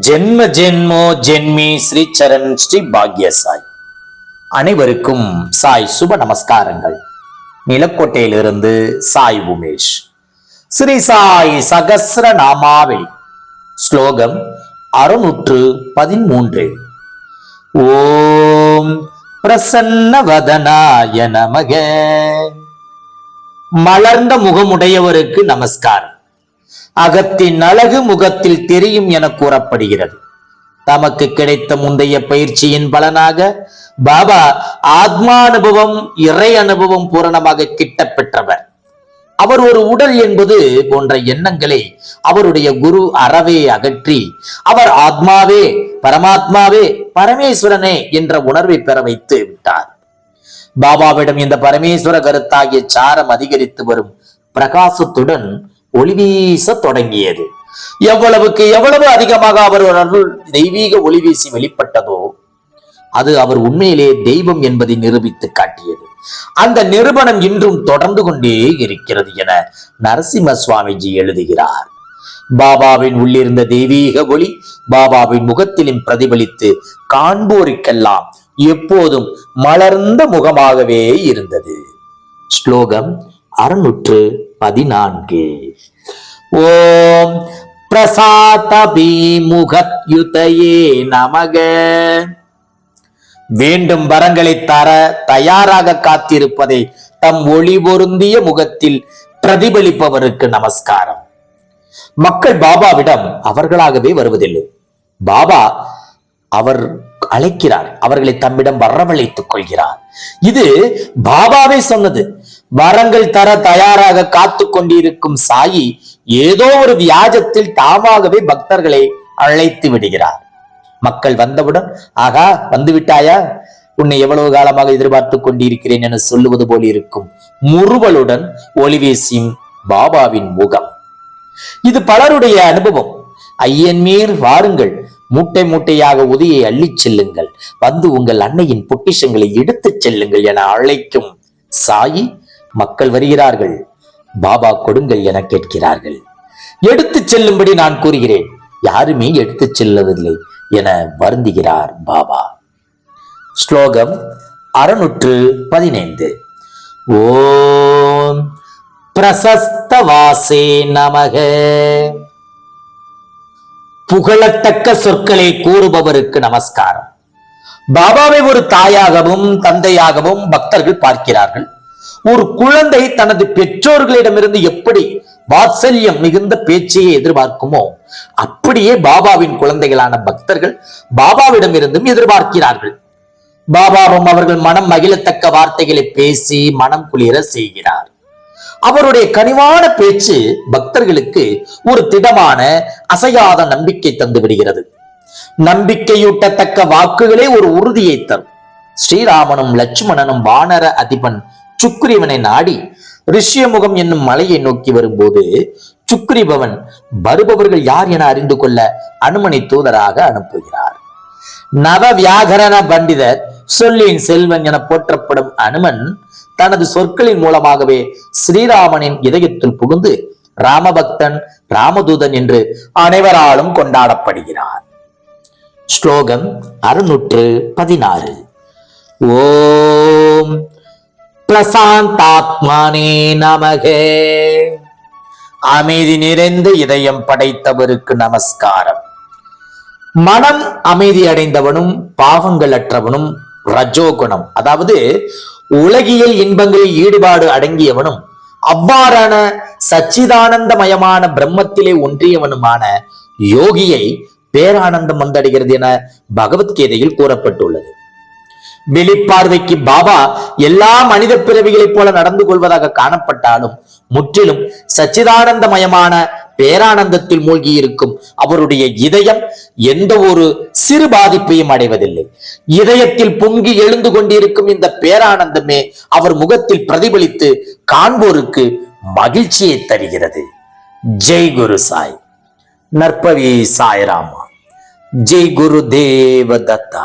ஜென்ம ஜென்மோ ஜென்மி ஸ்ரீ சரண் ஸ்ரீ பாக்ய சாய் அனைவருக்கும் சாய் சுப நமஸ்காரங்கள். நிலக்கோட்டையிலிருந்து சாய் உமேஷ். ஸ்ரீ சாய் சகஸ்ர நாமாவளி. ஸ்லோகம் அறுநூற்று பதிமூன்று. ஓம் பிரசன்னவதனாய நமக. மலர்ந்த முகமுடையவருக்கு நமஸ்காரம். அகத்தின் அழகு முகத்தில் தெரியும் என கூறப்படுகிறது. தமக்கு கிடைத்த முந்தைய பயிற்சியின் பலனாக பாபா ஆத்மானுபவம் இறை அனுபவம் பூரணமாக கிட்ட பெற்றவர் அவர் ஒரு உடல் என்பது போன்ற எண்ணங்களை அவருடைய குரு அறவே அகற்றி அவர் ஆத்மாவே பரமாத்மாவே பரமேஸ்வரனே என்ற உணர்வை பெற வைத்து விட்டார். பாபாவிடம் இந்த பரமேஸ்வர கருத்தாகிய சாரம் அதிகரித்து வரும் பிரகாசத்துடன் ஒளி வீச தொடங்கியது. எவ்வளவுக்கு எவ்வளவு அதிகமாக அவர் அருள் தெய்வீக ஒளி வீசி வெளிப்பட்டதோ அது அவர் உண்மையிலே தெய்வம் என்பதை நிரூபித்து காட்டியது. அந்த நிரூபணம் இன்றும் தொடர்ந்து கொண்டே இருக்கிறது என நரசிம்ம சுவாமிஜி எழுதுகிறார். பாபாவின் உள்ளிருந்த தெய்வீக ஒளி பாபாவின் முகத்திலும் பிரதிபலித்து காண்போருக்கெல்லாம் எப்போதும் மலர்ந்த முகமாகவே இருந்தது. ஸ்லோகம் அறுநூற்று பதினான்கு. ஓம் பிரசாதபிமுகத்யுதயே நமக. வேண்டும் வரங்களை தர தயாராக காத்திருப்பதை தம் ஒளி பொருந்திய முகத்தில் பிரதிபலிப்பவருக்கு நமஸ்காரம். மக்கள் பாபாவிடம் அவர்களாகவே வருவதில்லை. பாபா அவர் அழைக்கிறார். அவர்களை தம்மிடம் வரவழைத்துக் கொள்கிறார். இது பாபாவே சொன்னது. வரங்கள் தர தயாராக காத்து கொண்டிருக்கும் சாயி ஏதோ ஒரு வியாஜத்தில் தாமாகவே பக்தர்களை அழைத்து விடுகிறார். மக்கள் வந்தவுடன் ஆகா வந்து விட்டாயா உன்னை எவ்வளவு காலமாக எதிர்பார்த்து கொண்டிருக்கிறேன் என சொல்லுவது போல் இருக்கும். முறுவலுடன் ஒளி பாபாவின் முகம். இது பலருடைய அனுபவம். ஐயன்மீர் வாருங்கள். மூட்டை மூட்டையாக உதியை அள்ளிச் செல்லுங்கள். வந்து உங்கள் அன்னையின் பொக்கிஷங்களை எடுத்துச் செல்லுங்கள் என அழைக்கும் சாயி மக்கள் வருகிறார்கள். பாபா கொடுங்கள் என கேட்கிறார்கள். எடுத்துச் செல்லும்படி நான் கூறுகிறேன். யாருமே எடுத்துச் செல்லவில்லை என வருந்துகிறார் பாபா. ஸ்லோகம் அறுநூற்று பதினைந்து. ஓம் பிரசஸ்தவாசே நமக. புகழத்தக்க சொற்களை கூறுபவருக்கு நமஸ்காரம். பாபாவை ஒரு தாயாகவும் தந்தையாகவும் பக்தர்கள் பார்க்கிறார்கள். ஒரு குழந்தை தனது பெற்றோர்களிடமிருந்து எப்படி வாத்சல்யம் மிகுந்த பேச்சையை எதிர்பார்க்குமோ அப்படியே பாபாவின் குழந்தைகளான பக்தர்கள் பாபாவிடமிருந்தும் எதிர்பார்க்கிறார்கள். பாபாவும் அவர்கள் மனம் மகிழத்தக்க வார்த்தைகளை பேசி மனம் குளிர செய்கிறார். அவருடைய கனிவான பேச்சு பக்தர்களுக்கு ஒரு திடமான அசையாத நம்பிக்கை தந்து விடுகிறது. நம்பிக்கையூட்டத்தக்க வாக்குகளே ஒரு உறுதியை தரும். ஸ்ரீராமனும் லட்சுமணனும் வானர அதிபன் சுக்ரீவனை நாடி ரிஷ்யமுகம் என்னும் மலையை நோக்கி வரும்போது சுக்ரீபவன் வருபவர்கள் யார் என அறிந்து கொள்ள அனுமனை தூதராக அனுப்புகிறார். நவ வியாகரண பண்டிதர் சொல்லின் செல்வன் என போற்றப்படும் அனுமன் தனது சொற்களின் மூலமாகவே ஸ்ரீராமனின் இதயத்தில் புகுந்து ராமபக்தன் ராமதூதன் என்று அனைவராலும் கொண்டாடப்படுகிறார். ஸ்லோகம் அறுநூற்று பதினாறு. ஓம் பிரசாந்தாத்மானே நமகே. அமைதி நிறைந்த இதயம் படைத்தவருக்கு நமஸ்காரம். மனம் அமைதி அடைந்தவனும் பாவங்கள் அற்றவனும் ரஜோகுணம். அதாவது உலகியல் இன்பங்களில் ஈடுபாடு அடங்கியவனும் அவ்வாறான சச்சிதானந்தமயமான பிரம்மத்திலே ஒன்றியவனுமான யோகியை பேரானந்தம் வந்தடைகிறது என பகவத்கீதையில் கூறப்பட்டுள்ளது. வெளிப்பார்வைக்கு பாபா எல்லா மனித பிறவிகளைப் போல நடந்து கொள்வதாக காணப்பட்டாலும் முற்றிலும் சச்சிதானந்தமயமான பேரானந்தத்தில் மூழ்கி இருக்கும் அவருடைய இதயம் எந்த ஒரு சிறு பாதிப்பையும் அடைவதில்லை. இதயத்தில் பொங்கி எழுந்து கொண்டிருக்கும் இந்த பேரானந்தமே அவர் முகத்தில் பிரதிபலித்து காண்போருக்கு மகிழ்ச்சியை தருகிறது. ஜெய் குரு சாய். நற்பவி சாய்ராமா. ஜெய் குரு தேவ தத்தா.